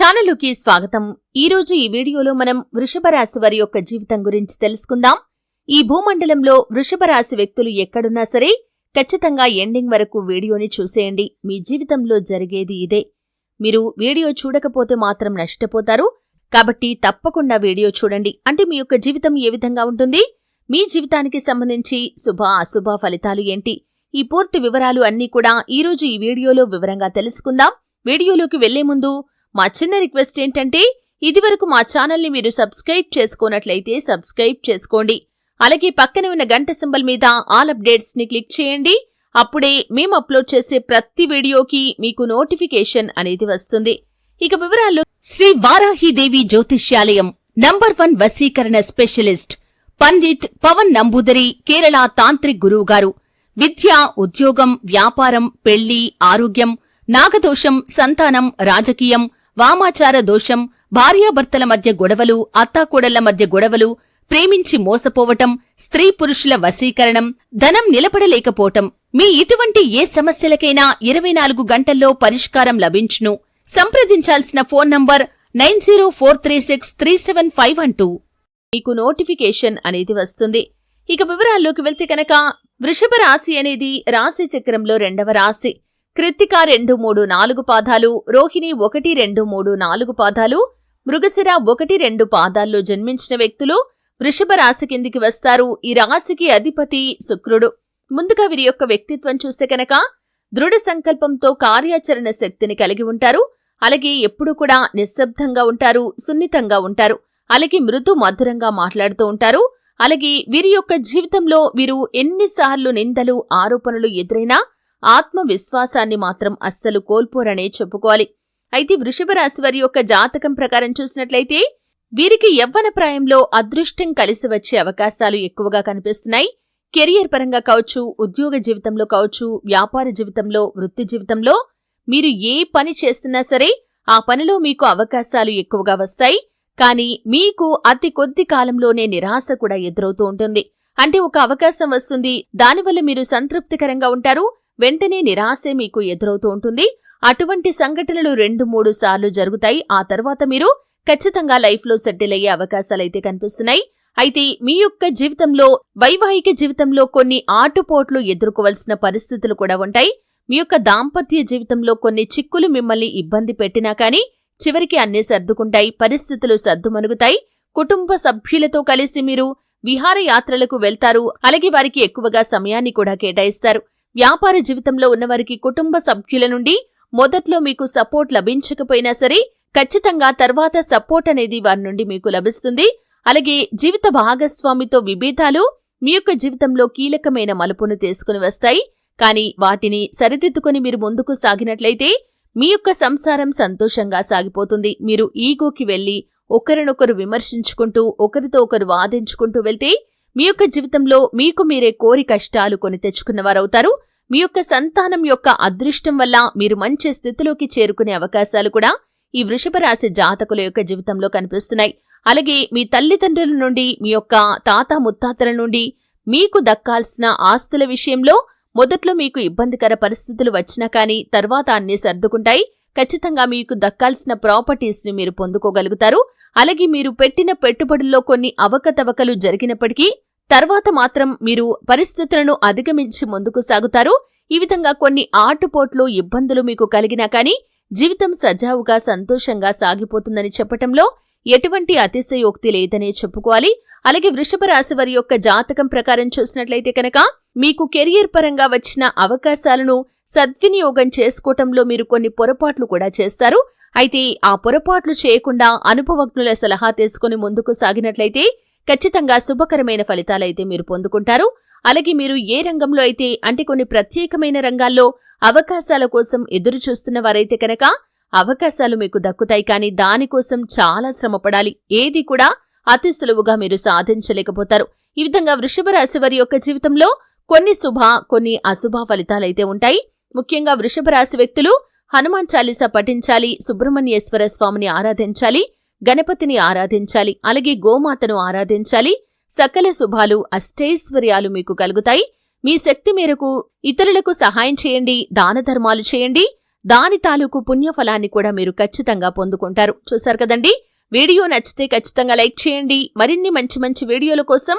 ఛానలుకి స్వాగతం. ఈ రోజు ఈ వీడియోలో మనం వృషభ రాశి వారి యొక్క జీవితం గురించి తెలుసుకుందాం. ఈ భూమండలంలో వృషభ రాశి వ్యక్తులు ఎక్కడున్నా సరే ఖచ్చితంగా ఎండింగ్ వరకు వీడియోని చూసేయండి. మీ జీవితంలో జరిగేది ఇదే. మీరు వీడియో చూడకపోతే మాత్రం నష్టపోతారు. కాబట్టి తప్పకుండా వీడియో చూడండి. అంటే మీ యొక్క జీవితం ఏ విధంగా ఉంటుంది? మీ జీవితానికి సంబంధించి శుభ అశుభ ఫలితాలు ఏంటి? ఈ పూర్తి వివరాలు అన్నీ కూడా ఈ రోజు ఈ వీడియోలో వివరంగా తెలుసుకుందాం. వీడియోలోకి వెళ్ళే ముందు మా చిన్న రిక్వెస్ట్ ఏంటంటే ఇదివరకు మా ఛానల్ని మీరు సబ్స్క్రైబ్ చేసుకున్నట్లయితే సబ్స్క్రైబ్ చేసుకోండి. అలాగే పక్కన ఉన్న గంట సింబల్ మీద ఆల్ అప్డేట్స్ని క్లిక్ చేయండి. అప్పుడే మేము అప్లోడ్ చేసే ప్రతి వీడియోకి మీకు నోటిఫికేషన్ అనేది వస్తుంది. ఇక వివరాలు శ్రీ వారాహిదేవి జ్యోతిష్యాలయం నంబర్ వన్ వశీకరణ స్పెషలిస్ట్ పండిత్ పవన్ నంబూదరి కేరళ తాంత్రిక్ గురువు గారు. విద్య ఉద్యోగం వ్యాపారం పెళ్ళి ఆరోగ్యం నాగదోషం సంతానం రాజకీయం వామాచార దోషం భార్యాభర్తల మధ్య గొడవలు అత్తాకోడళ్ళ మధ్య గొడవలు ప్రేమించి మోసపోవటం స్త్రీ పురుషుల వశీకరణం ధనం నిలబడలేకపోవటం. మీ ఇటువంటి ఏ సమస్యలకైనా ఇరవై నాలుగు గంటల్లో పరిష్కారం లభించును. సంప్రదించాల్సిన phone number nine zero four three six three seven five one two. మీకు నోటిఫికేషన్ అనేది వస్తుంది. ఇక వివరాల్లోకి వెళ్తే కనుక వృషభ రాశి అనేది రాశి చక్రంలో రెండవ రాశి. కృత్తిక రెండు మూడు నాలుగు పాదాలు రోహిణి ఒకటి రెండు మూడు నాలుగు పాదాలు మృగశిర ఒకటి రెండు పాదాల్లో జన్మించిన వ్యక్తులు వృషభ రాశి కిందికి వస్తారు. ఈ రాశికి అధిపతి శుక్రుడు. ముందుగా వీరి యొక్క వ్యక్తిత్వం చూస్తే కనుక దృఢ సంకల్పంతో కార్యాచరణ శక్తిని కలిగి ఉంటారు. అలాగే ఎప్పుడూ కూడా నిశ్శబ్దంగా ఉంటారు సున్నితంగా ఉంటారు. అలాగే మృదు మధురంగా మాట్లాడుతూ ఉంటారు. అలాగే వీరి యొక్క జీవితంలో వీరు ఎన్నిసార్లు నిందలు ఆరోపణలు ఎదురైనా ఆత్మవిశ్వాసాన్ని మాత్రం అస్సలు కోల్పోరనే చెప్పుకోవాలి. అయితే వృషభరాశి వారి యొక్క జాతకం ప్రకారం చూసినట్లయితే వీరికి యవ్వన ప్రాయంలో అదృష్టం కలిసి వచ్చే అవకాశాలు ఎక్కువగా కనిపిస్తున్నాయి. కెరియర్ పరంగా కావచ్చు ఉద్యోగ జీవితంలో కావచ్చు వ్యాపార జీవితంలో వృత్తి జీవితంలో మీరు ఏ పని చేస్తున్నా సరే ఆ పనిలో మీకు అవకాశాలు ఎక్కువగా వస్తాయి. కానీ మీకు అతి కొద్ది కాలంలోనే నిరాశ కూడా ఎదురవుతూ ఉంటుంది. అంటే ఒక అవకాశం వస్తుంది దానివల్ల మీరు సంతృప్తికరంగా ఉంటారు. వెంటనే నిరాశే మీకు ఎదురవుతూ ఉంటుంది. అటువంటి సంఘటనలు రెండు మూడు సార్లు జరుగుతాయి. ఆ తర్వాత మీరు ఖచ్చితంగా లైఫ్లో సెటిల్ అయ్యే అవకాశాలైతే కనిపిస్తున్నాయి. అయితే మీ యొక్క జీవితంలో వైవాహిక జీవితంలో కొన్ని ఆటుపోట్లు ఎదుర్కోవలసిన పరిస్థితులు కూడా ఉంటాయి. మీ యొక్క దాంపత్య జీవితంలో కొన్ని చిక్కులు మిమ్మల్ని ఇబ్బంది పెట్టినా కానీ చివరికి అన్నీ సర్దుకుంటాయి. పరిస్థితులు సర్దుమణుగుతాయి. కుటుంబ సభ్యులతో కలిసి మీరు విహారయాత్రలకు వెళ్తారు. అలాగే వారికి ఎక్కువగా సమయాన్ని కూడా కేటాయిస్తారు. వ్యాపార జీవితంలో ఉన్నవారికి కుటుంబ సభ్యుల నుండి మొదట్లో మీకు సపోర్ట్ లభించకపోయినా సరే ఖచ్చితంగా తర్వాత సపోర్ట్ అనేది వారి నుండి మీకు లభిస్తుంది. అలాగే జీవిత భాగస్వామితో విభేదాలు మీ యొక్క జీవితంలో కీలకమైన మలుపును తీసుకుని వస్తాయి. కానీ వాటిని సరిదిద్దుకుని మీరు ముందుకు సాగినట్లయితే మీ యొక్క సంసారం సంతోషంగా సాగిపోతుంది. మీరు ఈగోకి వెళ్ళి ఒకరినొకరు విమర్శించుకుంటూ ఒకరితో ఒకరు వాదించుకుంటూ వెళ్తే మీ యొక్క జీవితంలో మీకు మీరే కోరి కష్టాలు కొని తెచ్చుకున్నవారవుతారు. మీ యొక్క సంతానం యొక్క అదృష్టం వల్ల మీరు మంచి స్థితిలోకి చేరుకునే అవకాశాలు కూడా ఈ వృషభ రాశి జాతకుల యొక్క జీవితంలో కనిపిస్తున్నాయి. అలాగే మీ తల్లిదండ్రుల నుండి మీ యొక్క తాత ముత్తాతల నుండి మీకు దక్కాల్సిన ఆస్తుల విషయంలో మొదట్లో మీకు ఇబ్బందికర పరిస్థితులు వచ్చినా కానీ తర్వాత అన్నీ సర్దుకుంటాయి. ఖచ్చితంగా మీకు దక్కాల్సిన ప్రాపర్టీస్ని మీరు పొందుకోగలుగుతారు. అలాగే మీరు పెట్టిన పెట్టుబడుల్లో కొన్ని అవకతవకలు జరిగినప్పటికీ తర్వాత మాత్రం మీరు పరిస్థితులను అధిగమించి ముందుకు సాగుతారు. ఈ విధంగా కొన్ని ఆటుపోట్లు ఇబ్బందులు మీకు కలిగినా కానీ జీవితం సజావుగా సంతోషంగా సాగిపోతుందని చెప్పటంలో ఎటువంటి అతిశయోక్తి లేదనే చెప్పుకోవాలి. అలాగే వృషభ రాశి వారి యొక్క జాతకం ప్రకారం చూసినట్లయితే కనుక మీకు కెరియర్ పరంగా వచ్చిన అవకాశాలను సద్వినియోగం చేసుకోవటంలో మీరు కొన్ని పొరపాట్లు కూడా చేస్తారు. అయితే ఆ పొరపాట్లు చేయకుండా అనుభవజ్ఞుల సలహా తీసుకుని ముందుకు సాగినట్లయితే ఖచ్చితంగా శుభకరమైన ఫలితాలైతే మీరు పొందుకుంటారు. అలాగే మీరు ఏ రంగంలో అయితే అంటే కొన్ని ప్రత్యేకమైన రంగాల్లో అవకాశాల కోసం ఎదురు చూస్తున్న వారైతే కనుక అవకాశాలు మీకు దక్కుతాయి. కానీ దానికోసం చాలా శ్రమపడాలి ఏది కూడా అతి సులువుగా మీరు సాధించలేకపోతారు. ఈ విధంగా వృషభ రాశి వారి యొక్క జీవితంలో కొన్ని శుభ కొన్ని అశుభ ఫలితాలైతే ఉంటాయి. ముఖ్యంగా వృషభ రాశి వ్యక్తులు హనుమాన్ చాలీసా పఠించాలి సుబ్రహ్మణ్యేశ్వర స్వామిని ఆరాధించాలి గణపతిని ఆరాధించాలి అలాగే గోమాతను ఆరాధించాలి. సకల శుభాలు అష్టైశ్వర్యాలు మీకు కలుగుతాయి. మీ శక్తి మేరకు ఇతరులకు సహాయం చేయండి దాన ధర్మాలు చేయండి. దాని తాలూకు పుణ్యఫలాన్ని కూడా మీరు ఖచ్చితంగా పొందుకుంటారు. చూశారు కదండి? వీడియో నచ్చితే ఖచ్చితంగా లైక్ చేయండి. మరిన్ని మంచి మంచి వీడియోల కోసం